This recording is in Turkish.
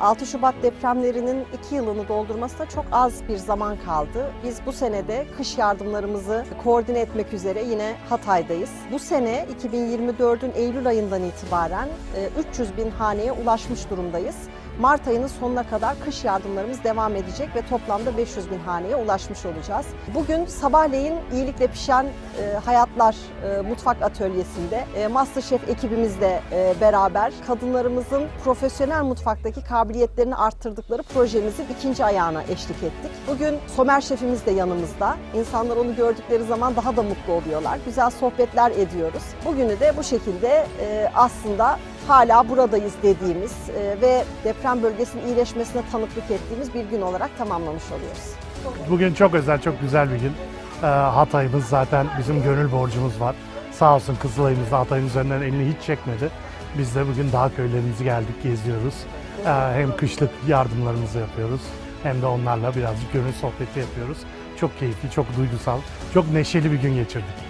6 Şubat depremlerinin 2 yılını doldurmasına çok az bir zaman kaldı. Biz bu senede kış yardımlarımızı koordine etmek üzere yine Hatay'dayız. Bu sene 2024'ün Eylül ayından itibaren e, 300 bin haneye ulaşmış durumdayız. Mart ayının sonuna kadar kış yardımlarımız devam edecek ve toplamda 500 bin haneye ulaşmış olacağız. Bugün sabahleyin iyilikle pişen e, hayatlar e, mutfak atölyesinde e, Masterchef ekibimizle e, beraber kadınlarımızın profesyonel mutfaktaki kabiliyetlerini arttırdıkları projemizin ikinci ayağına eşlik ettik. Bugün Somer şefimiz de yanımızda. İnsanlar onu gördükleri zaman daha da mutlu oluyorlar. Güzel sohbetler ediyoruz. Bugünü de bu şekilde e, aslında hala buradayız dediğimiz e, ve deprem bölgesinin iyileşmesine tanıklık ettiğimiz bir gün olarak tamamlamış oluyoruz. Bugün çok özel, çok güzel bir gün. Ee, Hatay'ımız zaten bizim gönül borcumuz var. Sağ olsun Kızılay'ımız da Hatay'ın üzerinden elini hiç çekmedi. Biz de bugün dağ köylerimizi geldik, geziyoruz. Ee, hem kışlık yardımlarımızı yapıyoruz hem de onlarla birazcık gönül sohbeti yapıyoruz. Çok keyifli, çok duygusal, çok neşeli bir gün geçirdik.